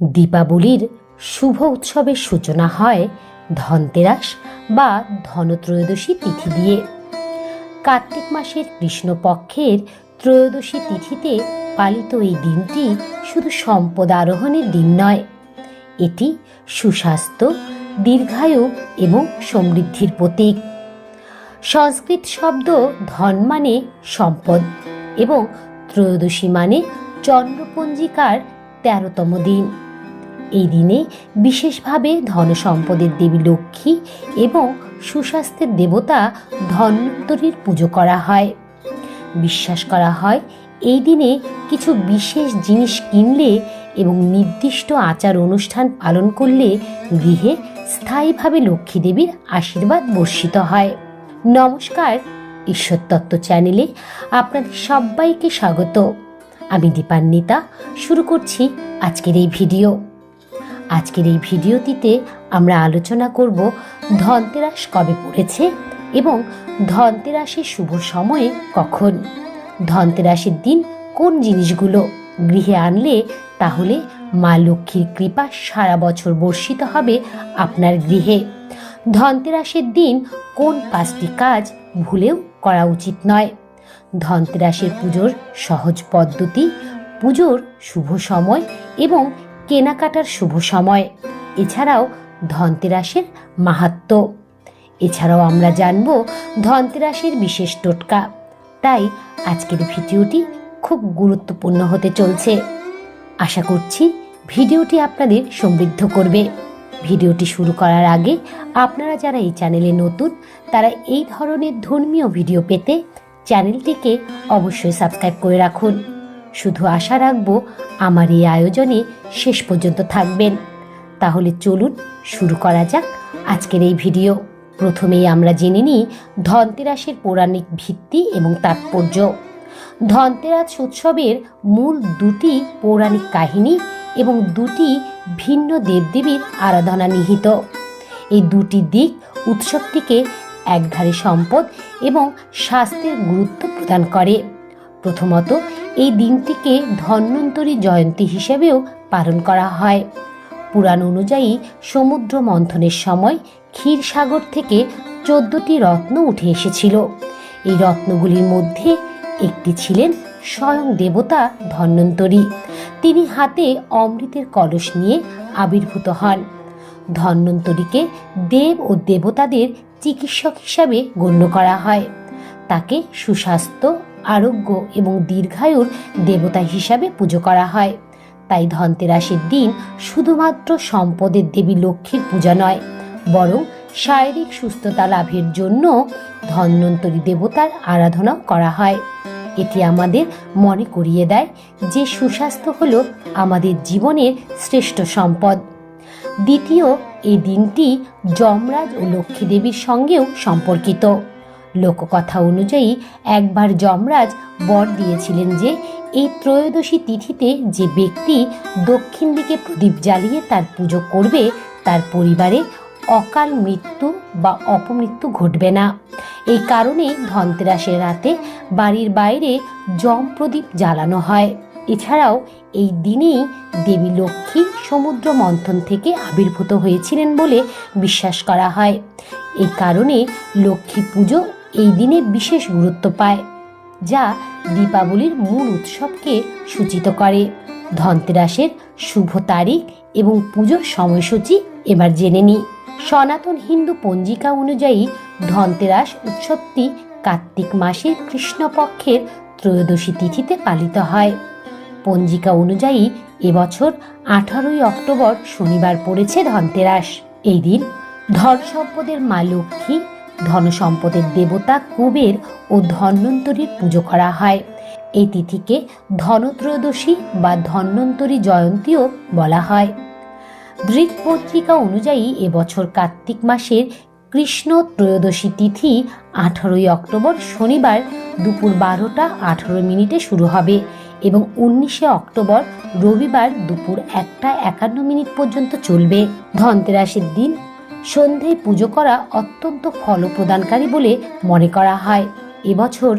দীপাবলির শুভ উৎসবের সূচনা হয় ধনতেরাস বা ধনত্রয়োদশী তিথি দিয়ে। কার্তিক মাসের কৃষ্ণপক্ষের ত্রয়োদশী তিথিতে পালিত এই দিনটি শুধু সম্পদ আরোহণের দিন নয়, এটি সুস্বাস্থ্য, দীর্ঘায়ু এবং সমৃদ্ধির প্রতীক। সংস্কৃত শব্দ ধন মানে সম্পদ এবং ত্রয়োদশী মানে চন্দ্রপঞ্জিকার তেরোতম দিন। এই দিনে বিশেষভাবে ধন সম্পদের দেবী লক্ষ্মী এবং সুস্বাস্থ্যের দেবতা ধন্বন্তরীর পুজো করা হয়। বিশ্বাস করা হয় এই দিনে কিছু বিশেষ জিনিস কিনলে এবং নির্দিষ্ট আচার অনুষ্ঠান পালন করলে গৃহে স্থায়ীভাবে লক্ষ্মী দেবীর আশীর্বাদ বর্ষিত হয়। নমস্কার ঈশ্বরতত্ত্ব চ্যানেলে আপনাদের সবাইকে স্বাগত। আমি দীপান্বিতা, শুরু করছি আজকের এই ভিডিও। আজকের এই ভিডিওটিতে আমরা আলোচনা করব ধনতেরাস কবে পড়েছে এবং ধনতেরাসের শুভ সময়ে কখন? ধনতেরাসের দিন কোন জিনিসগুলো গৃহে আনলে তাহলে মা লক্ষ্মীর কৃপা সারা বছর বর্ষিত হবে আপনার গৃহে? ধনতেরাসের দিন কোন পাঁচটি কাজ ভুলেও করা উচিত নয়? ধনতেরাসের পুজোর সহজ পদ্ধতি, পুজোর শুভ সময় এবং কেনাকাটার শুভ সময়। এছাড়াও ধনতেরাসের মাহাত্ম্য এছাড়াও আমরা জানব ধনতেরাসের বিশেষ টোটকা। তাই আজকের ভিডিওটি খুব গুরুত্বপূর্ণ হতে চলছে। আশা করছি ভিডিওটি আপনাদের সমৃদ্ধ করবে। ভিডিওটি শুরু করার আগে আপনারা যারা এই চ্যানেলে নতুন, তারা এই ধরনের ধর্মীয় ভিডিও পেতে চ্যানেলটিকে অবশ্যই সাবস্ক্রাইব করে রাখুন। শুধু আশা রাখব আমার এই আয়োজনে শেষ পর্যন্ত থাকবেন। তাহলে চলুন শুরু করা যাক আজকের এই ভিডিও। প্রথমেই আমরা জেনে নিই ধনতেরাসের পৌরাণিক ভিত্তি এবং তাৎপর্য। ধনতেরাস উৎসবের মূল দুটি পৌরাণিক কাহিনী এবং দুটি ভিন্ন দেবদেবীর আরাধনা নিহিত। এই দুটি দিক উৎসবটিকে একধারে সম্পদ এবং স্বাস্থ্যের গুরুত্ব প্রদান করে। প্রথমত এই দিনটিকে ধন্বন্তরী জয়ন্তী হিসেবেও পালন করা হয়। পুরাণ অনুযায়ী সমুদ্র মন্থনের সময় ক্ষীরসাগর থেকে চোদ্দটি রত্ন উঠে এসেছিল। এই রত্নগুলির মধ্যে একটি ছিলেন স্বয়ং দেবতা ধন্বন্তরী। তিনি হাতে অমৃতের কলস নিয়ে আবির্ভূত হন। ধন্বন্তরীকে দেব ও দেবতাদের চিকিৎসক হিসাবে গণ্য করা হয়। তাকে সুস্বাস্থ্য আরোগ্য এবং দীর্ঘায়ুর দেবতা হিসাবে পুজো করা হয়। তাই ধনতেরাসের দিন শুধুমাত্র সম্পদের দেবী লক্ষ্মীর পূজা নয়, বরং শারীরিক সুস্থতা লাভের জন্য ধন্বন্তরী দেবতার আরাধনাও করা হয়। এটি আমাদের মনে করিয়ে দেয় যে সুস্বাস্থ্য হল আমাদের জীবনের শ্রেষ্ঠ সম্পদ। দ্বিতীয়, এই দিনটি যমরাজ ও লক্ষ্মী দেবীর সঙ্গেও সম্পর্কিত। লোককথা অনুযায়ী একবার যমরাজ বর দিয়েছিলেন যে, এই ত্রয়োদশী তিথিতে যে ব্যক্তি দক্ষিণ দিকে প্রদীপ জ্বালিয়ে তার পুজো করবে, তার পরিবারে অকাল মৃত্যু বা অপমৃত্যু ঘটবে না। এই কারণেই ধনতেরাসের রাতে বাড়ির বাইরে জম প্রদীপ জ্বালানো হয়। এছাড়াও এই দিনেই দেবী লক্ষ্মী সমুদ্র মন্থন থেকে আবির্ভূত হয়েছিলেন বলে বিশ্বাস করা হয়। এই কারণে লক্ষ্মী পুজো এই দিনে বিশেষ গুরুত্ব পায়, যা দীপাবলির মূল উৎসবকে সূচিত করে। ধনতেরাসের শুভ তারিখ এবং পুজোর সময়সূচি এবার জেনে নিই। সনাতন হিন্দু পঞ্জিকা অনুযায়ী ধনতেরাস উৎসবটি কার্তিক মাসের কৃষ্ণপক্ষের ত্রয়োদশী তিথিতে পালিত হয়। পঞ্জিকা অনুযায়ী এবছর আঠারোই অক্টোবর শনিবার পড়েছে ধনতেরাস। এই দিন ধন সম্পদের মা লক্ষ্মী ধন সম্পদের দেবতা কুবের ও ধন্বন্তরীর পুজো করা হয়। এই তিথিকে ধনত্রয়োদশী বা ধন্বন্তরী জয়ন্তীও বলা হয়। দৃক পত্রিকা অনুযায়ী এবছর কার্তিক মাসের কৃষ্ণ ত্রয়োদশী তিথি আঠারোই অক্টোবর শনিবার দুপুর বারোটা আঠারো মিনিটে শুরু হবে এবং উনিশে অক্টোবর রবিবার দুপুর একটা একান্ন মিনিট পর্যন্ত চলবে। ধনতেরাসের দিন সন্ধ্যায় পুজো করা অত্যন্ত ফলপ্রদানকারী বলে মনে করা হয়। এবছর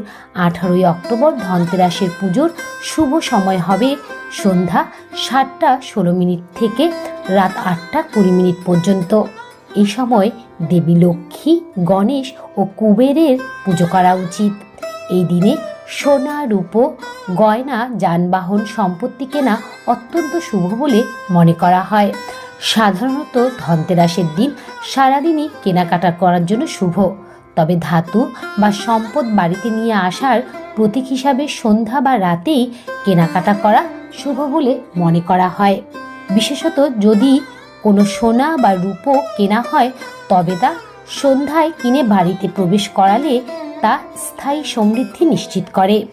আঠারোই অক্টোবর ধনতেরাসের পুজোর শুভ সময় হবে সন্ধ্যা সাতটা ষোলো মিনিট থেকে রাত আটটা কুড়ি মিনিট পর্যন্ত। এই সময় দেবী লক্ষ্মী, গণেশ ও কুবেরের পুজো করা উচিত। এই দিনে সোনা, রূপো, গয়না, যানবাহন, সম্পত্তি কেনা অত্যন্ত শুভ বলে মনে করা হয়। সাধারণত ধনতেরাসের দিন সারাদিনই কেনাকাটা করার জন্য শুভ। তবে ধাতু বা সম্পদ বাড়িতে নিয়ে আসার প্রতীক হিসাবে সন্ধ্যা বা রাতেই কেনাকাটা করা শুভ বলে মনে করা হয়। বিশেষত যদি কোনো সোনা বা রূপো কেনা হয়, তবে তা সন্ধ্যায় কিনে বাড়িতে প্রবেশ করালে তা স্থায়ী সমৃদ্ধি নিশ্চিত করে।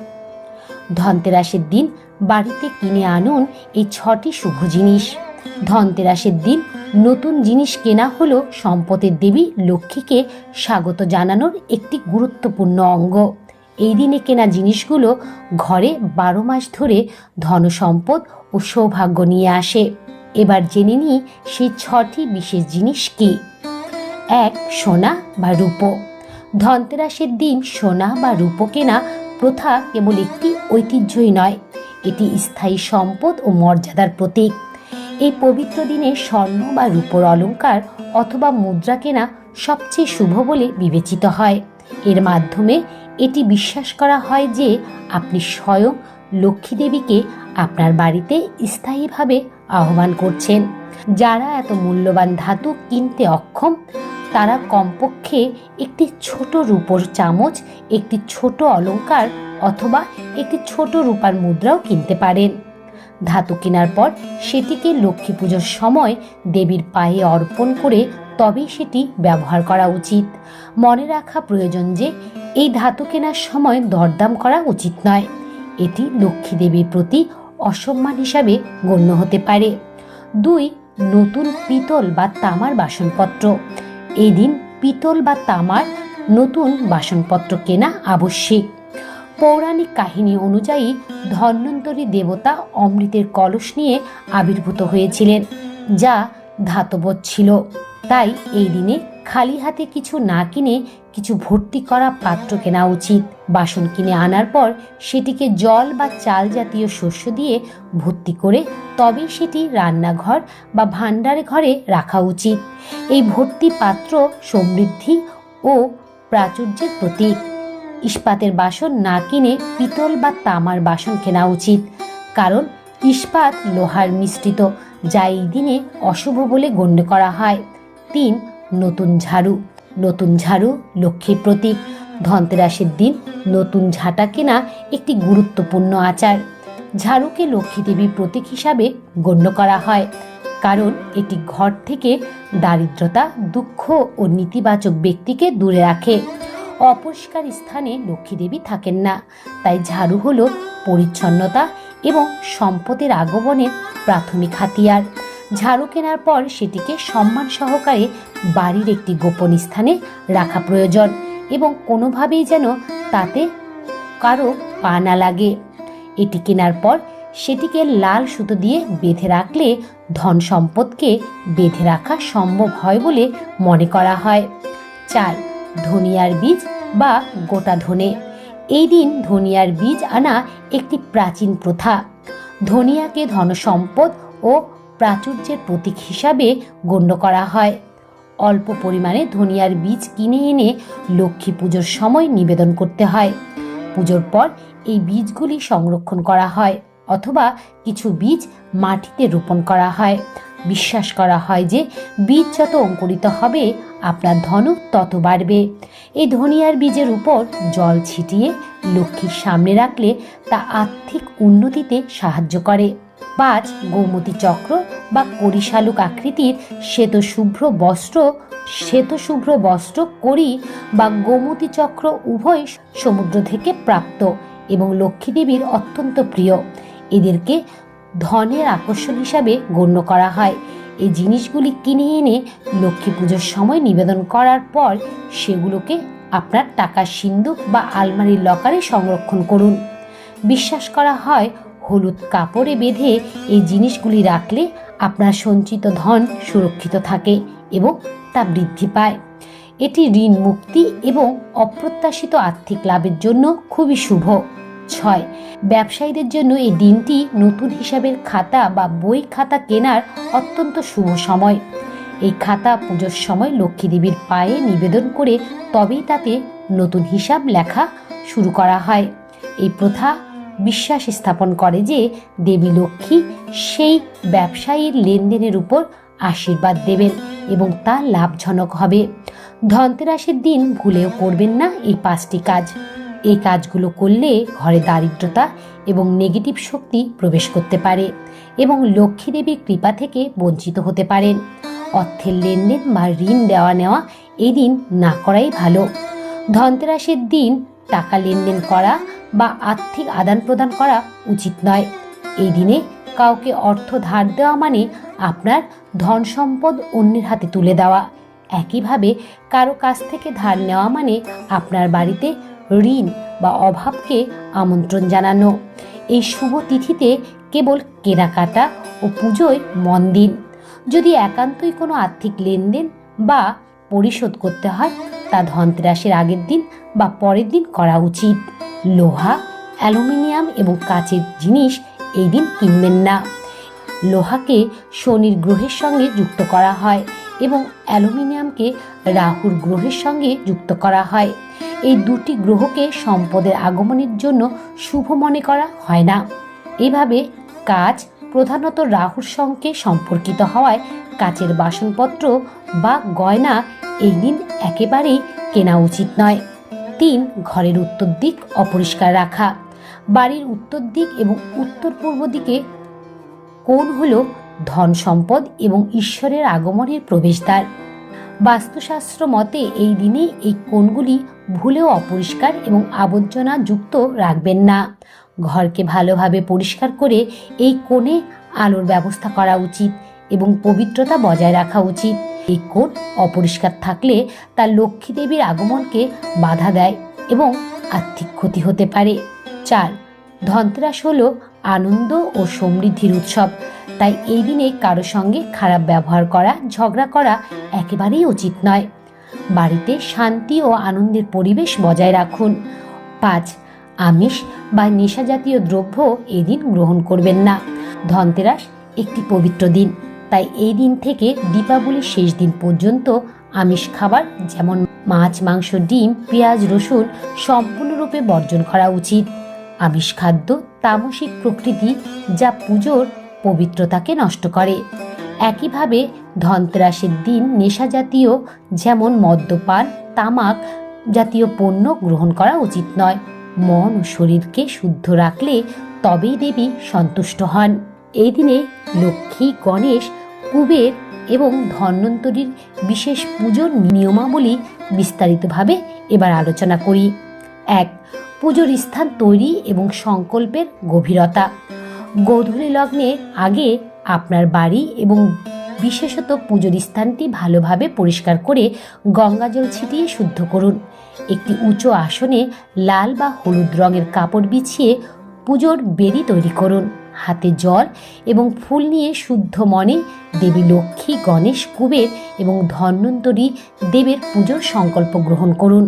ধনতেরাসের দিন বাড়িতে কিনে আনুন এই ছটি শুভ জিনিস। ধনতেরাসের দিন নতুন জিনিস কেনা হলো সম্পদের দেবী লক্ষ্মীকে স্বাগত জানানোর একটি গুরুত্বপূর্ণ অঙ্গ। এই দিনে কেনা জিনিসগুলো ঘরে বারো মাস ধরে ধনসম্পদ ও সৌভাগ্য নিয়ে আসে। এবার জেনে নিই সেই ছটি বিশেষ জিনিস কি। এক, সোনা বা রূপো। ধনতেরাসের দিন সোনা বা রূপো কেনা প্রথা কেবল একটি ঐতিহ্যই নয়, এটি স্থায়ী সম্পদ ও মর্যাদার প্রতীক। এই পবিত্র দিনে স্বর্ণ বা রূপোর অলঙ্কার অথবা মুদ্রা কেনা সবচেয়ে শুভ বলে বিবেচিত হয়। এর মাধ্যমে এটি বিশ্বাস করা হয় যে আপনি স্বয়ং লক্ষ্মী দেবীকে আপনার বাড়িতে স্থায়ীভাবে আহ্বান করছেন। যারা এত মূল্যবান ধাতু কিনতে অক্ষম, তারা কমপক্ষে একটি ছোট রূপোর চামচ, একটি ছোট অলঙ্কার অথবা একটি ছোট রূপার মুদ্রাও কিনতে পারেন। ধাতু কেনার পর সেটিকে লক্ষ্মী পুজোর সময় দেবীর পায়ে অর্পণ করে তবেই সেটি ব্যবহার করা উচিত। মনে রাখা প্রয়োজন যে, এই ধাতু কেনার সময় দরদাম করা উচিত নয়। এটি লক্ষ্মী দেবীর প্রতি অসম্মান হিসাবে গণ্য হতে পারে। দুই, নতুন পিতল বা তামার বাসনপত্র। এই দিন পিতল বা তামার নতুন বাসনপত্র কেনা আবশ্যিক। পৌরাণিক কাহিনী অনুযায়ী ধন্বন্তরী দেবতা অমৃতের কলস নিয়ে আবির্ভূত হয়েছিলেন, যা ধাতব ছিল। তাই এই দিনে খালি হাতে কিছু না কিনে কিছু ভর্তি করা পাত্র কেনা উচিত। বাসন কিনে আনার পর সেটিকে জল বা চাল জাতীয় শস্য দিয়ে ভর্তি করে তবে সেটি রান্নাঘর বা ভাণ্ডারে ঘরে রাখা উচিত। এই ভর্তি পাত্র সমৃদ্ধি ও প্রাচুর্যের প্রতীক। ইস্পাতের বাসন না কিনে পিতল বা তামার বাসন কেনা উচিত। কারণ ইস্পাত লোহার মিশ্রিত, যা এই দিনে অশুভ বলে গণ্য করা হয়। তিন, নতুন ঝাড়ু। নতুন ঝাড়ু লক্ষ্মীর প্রতীক। ধনতেরাসের দিন নতুন ঝাঁটা কেনা একটি গুরুত্বপূর্ণ আচার। ঝাড়ুকে লক্ষ্মী দেবীর প্রতীক হিসাবে গণ্য করা হয়। কারণ এটি ঘর থেকে দারিদ্রতা, দুঃখ ও নেতিবাচক ব্যক্তিকে দূরে রাখে। অপরিষ্কার স্থানে লক্ষ্মী দেবী থাকেন না। তাই ঝাড়ু হলো পরিচ্ছন্নতা এবং সম্পদের আগমনের প্রাথমিক হাতিয়ার। ঝাড়ু কেনার পর সেটিকে সম্মান সহকারে বাড়ির একটি গোপন স্থানে রাখা প্রয়োজন এবং কোনোভাবেই যেন তাতে কারও পা না লাগে। এটি কেনার পর সেটিকে লাল সুতো দিয়ে বেঁধে রাখলে ধন সম্পদকে বেঁধে রাখা সম্ভব হয় বলে মনে করা হয়। চার ধনিয়ার বীজ বা গোটা ধনে। এই দিন ধনিয়ার বীজ আনা একটি প্রাচীন প্রথা। ধনিয়াকে ধনসম্পদ ও প্রাচুর্যের প্রতীক হিসাবে গণ্য করা হয়। অল্প পরিমাণে ধনিয়ার বীজ কিনে এনে লক্ষ্মী পুজোর সময় নিবেদন করতে হয়। পুজোর পর এই বীজগুলি সংরক্ষণ করা হয় অথবা কিছু বীজ মাটিতে রোপণ করা হয়। বিশ্বাস করা হয় যে বীজ যত অঙ্কুরিত হবে, আপনার ধনও তত বাড়বে। এই ধনিয়ার বীজের উপর জল ছিটিয়ে লক্ষ্মীর সামনে রাখলে তা আর্থিক উন্নতিতে সাহায্য করে। পাঁচ, গোমতী চক্র বা করিশালুক আকৃতির শ্বেত শুভ্র বস্ত্র শ্বেত শুভ্র বস্ত্র করি বা গোমতী চক্র উভয় সমুদ্র থেকে প্রাপ্ত এবং লক্ষ্মী দেবীর অত্যন্ত প্রিয়। এদেরকে ধনের আকর্ষণ হিসাবে গণ্য করা হয়। এই জিনিসগুলি কিনে এনে লক্ষ্মী পুজোর সময় নিবেদন করার পর সেগুলোকে আপনার টাকার সিন্ধুক বা আলমারির লকারে সংরক্ষণ করুন। বিশ্বাস করা হয়, হলুদ কাপড়ে বেঁধে এই জিনিসগুলি রাখলে আপনার সঞ্চিত ধন সুরক্ষিত থাকে এবং তা বৃদ্ধি পায়। এটি ঋণ মুক্তি এবং অপ্রত্যাশিত আর্থিক লাভের জন্য খুবই শুভ। ছয়। ব্যবসায়ীদের জন্য এই দিনটি নতুন হিসাবের খাতা বা বই খাতা কেনার অত্যন্ত শুভ সময়। এই খাতা পুজোর সময় লক্ষ্মী দেবীর পায়ে নিবেদন করে তবেই তাতে নতুন হিসাব লেখা শুরু করা হয়। এই প্রথা বিশ্বাস স্থাপন করে যে দেবী লক্ষ্মী সেই ব্যবসায়ীর লেনদেনের উপর আশীর্বাদ দেবেন এবং তা লাভজনক হবে। ধনতেরাসের দিন ভুলেও করবেন না এই পাঁচটি কাজ। এই কাজগুলো করলে ঘরে দারিদ্রতা এবং নেগেটিভ শক্তি প্রবেশ করতে পারে এবং লক্ষ্মী দেবীর কৃপা থেকে বঞ্চিত হতে পারেন। অর্থের লেনদেন বা ঋণ দেওয়া নেওয়া এই দিন না করাই ভালো। ধনতেরাসের দিন টাকা লেনদেন করা বা আর্থিক আদান প্রদান করা উচিত নয়। এই দিনে কাউকে অর্থ ধার দেওয়া মানে আপনার ধন সম্পদ অন্যের হাতে তুলে দেওয়া। একইভাবে কারও কাছ থেকে ধার নেওয়া মানে আপনার বাড়িতে ঋণ বা অভাবকে আমন্ত্রণ জানানো। এই শুভ তিথিতে কেবল কেনাকাটা ও পুজোয় মন দিন। যদি একান্তই কোনো আর্থিক লেনদেন বা পরিশোধ করতে হয়, তা ধনতেরাসের আগের দিন বা পরের দিন করা উচিত। লোহা, অ্যালুমিনিয়াম এবং কাচের জিনিস এই দিন কিনবেন না। লোহাকে শনির গ্রহের সঙ্গে যুক্ত করা হয় এবং অ্যালুমিনিয়ামকে রাহুর গ্রহের সঙ্গে যুক্ত করা হয়। এই দুটি গ্রহকে সম্পদের আগমনের জন্য শুভ মনে করা হয় না। এভাবে কাজ প্রধানত রাহুর সঙ্গে সম্পর্কিত হওয়ায় কাচের বাসনপত্র বা গয়না এই দিন একেবারেই কেনা উচিত নয়। তিন, ঘরের উত্তর দিক অপরিষ্কার রাখা। বাড়ির উত্তর দিক এবং উত্তর পূর্ব দিকে কোণ হল ধন সম্পদ এবং ঈশ্বরের আগমনের প্রবেশদ্বার। বাস্তুশাস্ত্র মতে এই দিনে এই কোণগুলি ভুলেও অপরিষ্কার এবং আবর্জনা যুক্ত রাখবেন না। ঘরকে ভালোভাবে পরিষ্কার করে এই কোণে আলোর ব্যবস্থা করা উচিত এবং পবিত্রতা বজায় রাখা উচিত। এই কোণ অপরিষ্কার থাকলে তা লক্ষ্মী দেবীর আগমনকে বাধা দেয় এবং আর্থিক ক্ষতি হতে পারে। চার, ধনতেরাস হল আনন্দ ও সমৃদ্ধির উৎসব। তাই এই দিনে কারও সঙ্গে খারাপ ব্যবহার করা, ঝগড়া করা একেবারেই উচিত নয়। বাড়িতে শান্তি ও আনন্দের পরিবেশ বজায় রাখুন। পাঁচ, আমিষ বা নেশা জাতীয় দ্রব্য এদিন গ্রহণ করবেন না। ধনতেরাস একটি পবিত্র দিন। তাই এই দিন থেকে দীপাবলির শেষ দিন পর্যন্ত আমিষ খাবার যেমন মাছ, মাংস, ডিম, পেঁয়াজ, রসুন সম্পূর্ণরূপে বর্জন করা উচিত। আমিষ খাদ্য তামসিক প্রকৃতি যা পুজোর পবিত্রতাকে নষ্ট করে। একইভাবে ধনতেরাসের দিন নেশা জাতীয়, যেমন মদ্যপান, তামাক জাতীয় পণ্য গ্রহণ করা উচিত নয়। মন ও শরীরকে শুদ্ধ রাখলে তবেই দেবী সন্তুষ্ট হন। এই দিনে লক্ষ্মী, গণেশ, কুবের এবং ধন্বন্তরীর বিশেষ পুজোর নিয়মাবলী বিস্তারিতভাবে এবার আলোচনা করি। এক পুজোর স্থান তৈরি এবং সংকল্পের গভীরতা। গোধূলি লগ্নে আগে আপনার বাড়ি এবং বিশেষত পুজোর স্থানটি ভালোভাবে পরিষ্কার করে গঙ্গাজল ছিটিয়ে শুদ্ধ করুন। একটি উঁচু আসনে লাল বা হলুদ রঙের কাপড় বিছিয়ে পুজোর বেদি তৈরি করুন। হাতে জল এবং ফুল নিয়ে শুদ্ধ মনে দেবী লক্ষ্মী, গণেশ, কুবের এবং ধন্বন্তরী দেবের পুজোর সংকল্প গ্রহণ করুন।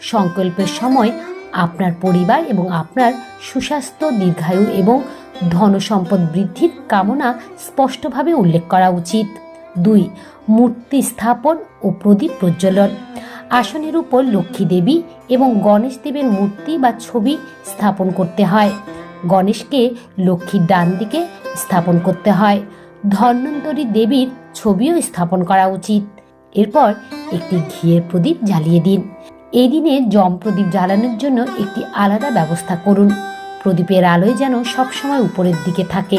সংকল্পের সময় আপনার পরিবার এবং আপনার সুস্বাস্থ্য, দীর্ঘায়ু এবং ধনসম্পদ বৃদ্ধির কামনা স্পষ্টভাবে উল্লেখ করা উচিত। দুই, মূর্তি স্থাপন ও প্রদীপ প্রজ্বলন। আসনের উপর লক্ষ্মী দেবী এবং গণেশ দেবের মূর্তি বা ছবি স্থাপন করতে হয়। গণেশকে লক্ষ্মীর ডান দিকে স্থাপন করতে হয়। ধন্বন্তরী দেবীর ছবিও স্থাপন করা উচিত। এরপর একটি ঘিয়ের প্রদীপ জ্বালিয়ে দিন। এই দিনে জম প্রদীপ জ্বালানোর জন্য একটি আলাদা ব্যবস্থা করুন। প্রদীপের আলোয় যেন সবসময় উপরের দিকে থাকে,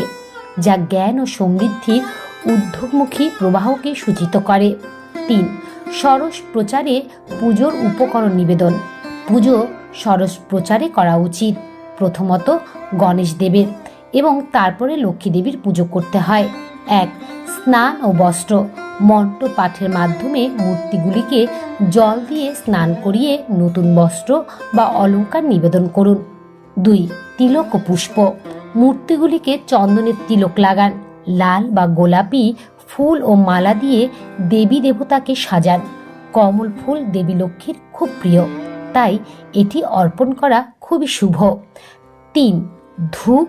যা জ্ঞান ও সমৃদ্ধির ঊর্ধ্বমুখী প্রবাহকে সূচিত করে। তিন, সরস প্রচারে পুজোর উপকরণ নিবেদন। পুজো সরস প্রচারে করা উচিত, প্রথমত গণেশ দেবের এবং তারপরে লক্ষ্মী দেবীর পুজো করতে হয়। এক, স্নান ও বস্ত্র। মন্ত্র পাঠের মাধ্যমে মূর্তিগুলিকে জল দিয়ে স্নান করিয়ে নতুন বস্ত্র বা অলংকার নিবেদন করুন। দুই, তিলক ও পুষ্প। মূর্তিগুলিকে চন্দনের তিলক লাগান। লাল বা গোলাপি ফুল ও মালা দিয়ে দেবী দেবতাকে সাজান। কমল ফুল দেবী লক্ষ্মীর খুব প্রিয়। তাই এটি অর্পণ করা খুবই শুভ। তিন, ধূপ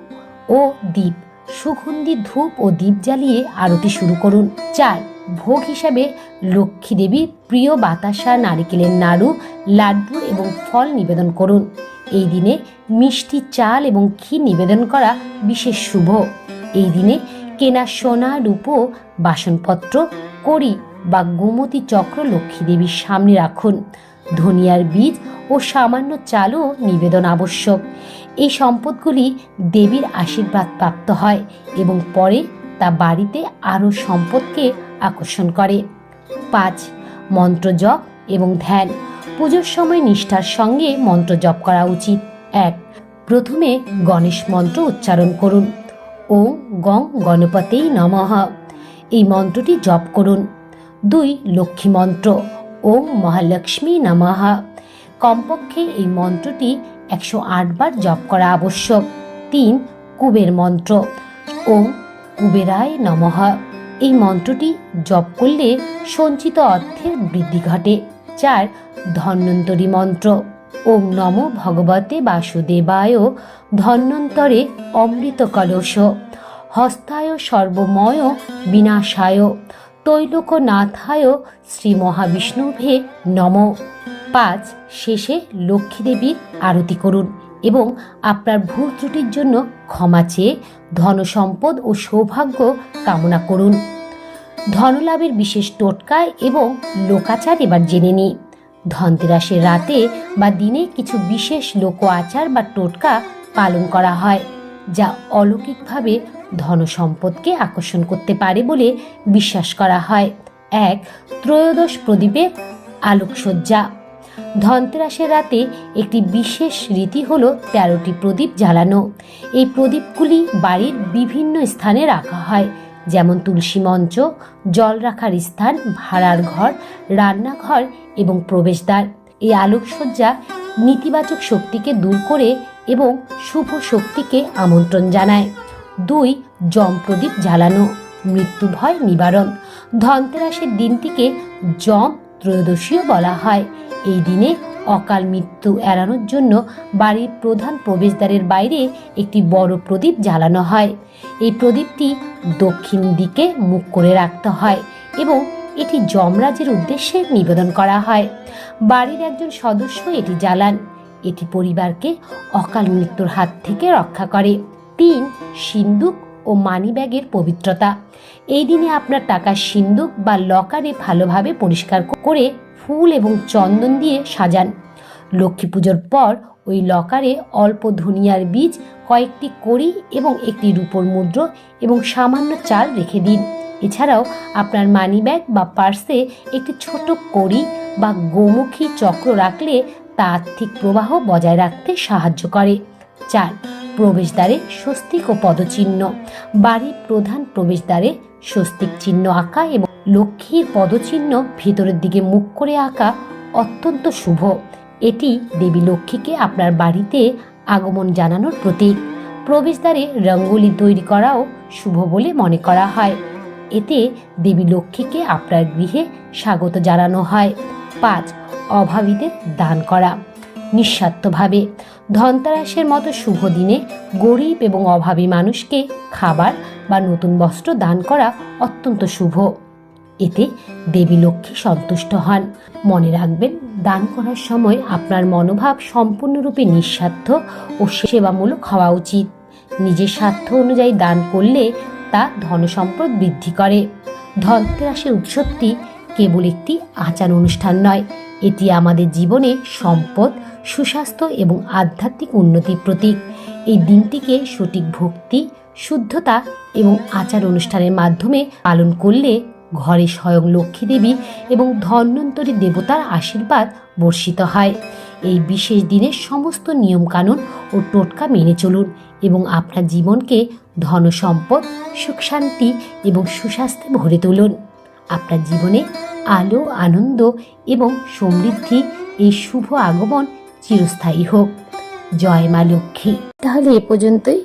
ও দ্বীপ সুগন্ধি ধূপ ও দ্বীপ জ্বালিয়ে আরতি শুরু করুন। চার ভোগ হিসাবে লক্ষ্মী দেবীর প্রিয় বাতাসা, নারিকেলের নাড়ু, লাড্ডু এবং ফল নিবেদন করুন। এই দিনে মিষ্টি চাল এবং ক্ষীর নিবেদন করা বিশেষ শুভ। এই দিনে কেনা সোনা, রূপো, বাসনপত্র, কড়ি বা গোমতী চক্র লক্ষ্মী দেবীর সামনে রাখুন। ধনিয়ার বীজ ও সামান্য চালও নিবেদন আবশ্যক। এই সম্পদগুলি দেবীর আশীর্বাদ প্রাপ্ত হয় এবং পরে তা বাড়িতে আরও সম্পদকে আকর্ষণ করে। পাঁচ, মন্ত্র জপ এবং ধ্যান। পুজোর সময় নিষ্ঠার সঙ্গে মন্ত্র জপ করা উচিত। এক, প্রথমে গণেশ মন্ত্র উচ্চারণ করুন। ওম গং গণপতেই নমঃ। এই মন্ত্রটি জপ করুন। দুই, লক্ষ্মী মন্ত্র। ওম মহালক্ষ্মী নমঃ। কমপক্ষে এই মন্ত্রটি একশো বার জপ করা আবশ্যক। তিন, কুবের মন্ত্র। ওম কুবেরায় নমঃ। এই মন্ত্রটি জপ করলে সঞ্চিত অর্থের বৃদ্ধি ঘটে চার ধন্বন্তরী মন্ত্র। ওম নম ভগবতে বাসুদেবায় ধন্বন্তরে অমৃত কলস। হস্তায় সর্বময় বিনাশায় তৈলোকনাথায় শ্রী মহাবিষ্ণুভে নম। পাঁচ শেষে লক্ষ্মীদেবীর আরতি করুন। এবং আপনার ভুল ত্রুটির জন্য ক্ষমা চেয়ে ধনসম্পদ ও সৌভাগ্য কামনা করুন। ধনলাভের বিশেষ টোটকা এবং লোকাচার এবার জেনে নিই ধনতেরাসের রাতে বা দিনে কিছু বিশেষ লোক আচার বা টোটকা পালন করা হয়, যা অলৌকিকভাবে ধনসম্পদকে আকর্ষণ করতে পারে বলে বিশ্বাস করা হয়। এক ত্রয়োদশ প্রদীপে আলোকসজ্জা। ধনতেরাসের রাতে একটি বিশেষ রীতি হলো তেরোটি প্রদীপ জ্বালানো। এই প্রদীপগুলি বাড়ির বিভিন্ন স্থানে রাখা হয়, যেমন তুলসী মঞ্চ, জল রাখার স্থান, ভাড়ার ঘর, রান্নাঘর এবং প্রবেশদ্বার। এই আলোকসজ্জা নেতিবাচক শক্তিকে দূর করে এবং শুভ শক্তিকে আমন্ত্রণ জানায়। দুই, জম প্রদীপ জ্বালানো মৃত্যু ভয় নিবারণ। ধনতেরাসের দিনটিকে জম ত্রয়োদশীও বলা হয়। এই দিনে অকাল মৃত্যু এড়ানোর জন্য বাড়ির প্রধান প্রবেশদ্বারের বাইরে একটি বড় প্রদীপ জ্বালানো হয়। এই প্রদীপটি দক্ষিণ দিকে মুখ করে রাখতে হয় এবং এটি যমরাজের উদ্দেশ্যে নিবেদন করা হয়। বাড়ির একজন সদস্য এটি জ্বালান। এটি পরিবারকে অকাল মৃত্যুর হাত থেকে রক্ষা করে। তিন, সিন্দুক ও মানিব্যাগের পবিত্রতা। এই দিনে আপনার টাকার সিন্দুক বা লকারে ভালোভাবে পরিষ্কার করে ফুল এবং চন্দন দিয়ে সাজান। লক্ষ্মী পুজোর পর ওই লকারে অল্প ধনিয়ার বীজ, কয়েকটি কড়ি এবং একটি রূপোর মুদ্র এবং সামান্য চাল রেখে দিন। এছাড়াও আপনার মানিব্যাগ বা পার্সে একটি ছোট কড়ি বা গোমুখী চক্র রাখলে তা আর্থিক প্রবাহ বজায় রাখতে সাহায্য করে। চার, প্রবেশদ্বারে স্বস্তিক ও পদচিহ্ন। বাড়ির প্রধান প্রবেশদ্বারে স্বস্তিক চিহ্ন আঁকা এবং লক্ষ্মীর পদচিহ্ন ভিতরের দিকে মুখ করে আঁকা অত্যন্ত শুভ। এটি দেবী লক্ষ্মীকে আপনার বাড়িতে আগমন জানানোর প্রতীক। প্রবেশদ্বারে রঙ্গোলি তৈরি করাও শুভ বলে মনে করা হয়। এতে দেবী লক্ষ্মীকে আপনার গৃহে স্বাগত জানানো হয়। পাঁচ, অভাবীদের দান করা। নিঃস্বার্থভাবে ধনতারাসের মতো শুভ দিনে গরিব এবং অভাবী মানুষকে খাবার বা নতুন বস্ত্র দান করা অত্যন্ত শুভ। এতে দেবী লক্ষ্মী সন্তুষ্ট হন। মনে রাখবেন, দান করার সময় আপনার মনোভাব সম্পূর্ণরূপে নিঃস্বার্থ ও সেবামূলক হওয়া উচিত। নিজের স্বার্থ অনুযায়ী দান করলে তা ধনসম্পদ বৃদ্ধি করে। ধনতেরাসের উৎসবটি কেবল একটি আচার অনুষ্ঠান নয়, এটি আমাদের জীবনে সম্পদ, সুস্বাস্থ্য এবং আধ্যাত্মিক উন্নতির প্রতীক। এই দিনটিকে সঠিক ভক্তি শুদ্ধতা এবং আচার অনুষ্ঠানের মাধ্যমে পালন করলে ঘরে স্বয়ং লক্ষ্মী দেবী এবং ধন্বন্তরী দেবতার আশীর্বাদ বর্ষিত হয়। এই বিশেষ দিনের সমস্ত নিয়মকানুন ও টোটকা মেনে চলুন এবং আপনার জীবনকে ধনসম্পদ সুখ শান্তি এবং সুস্বাস্থ্যে ভরে তুলুন। আপনার জীবনে আলো, আনন্দ এবং সমৃদ্ধি এই শুভ আগমন চিরস্থায়ী হোক। জয় মা লক্ষ্মী। তাহলে এ পর্যন্তই।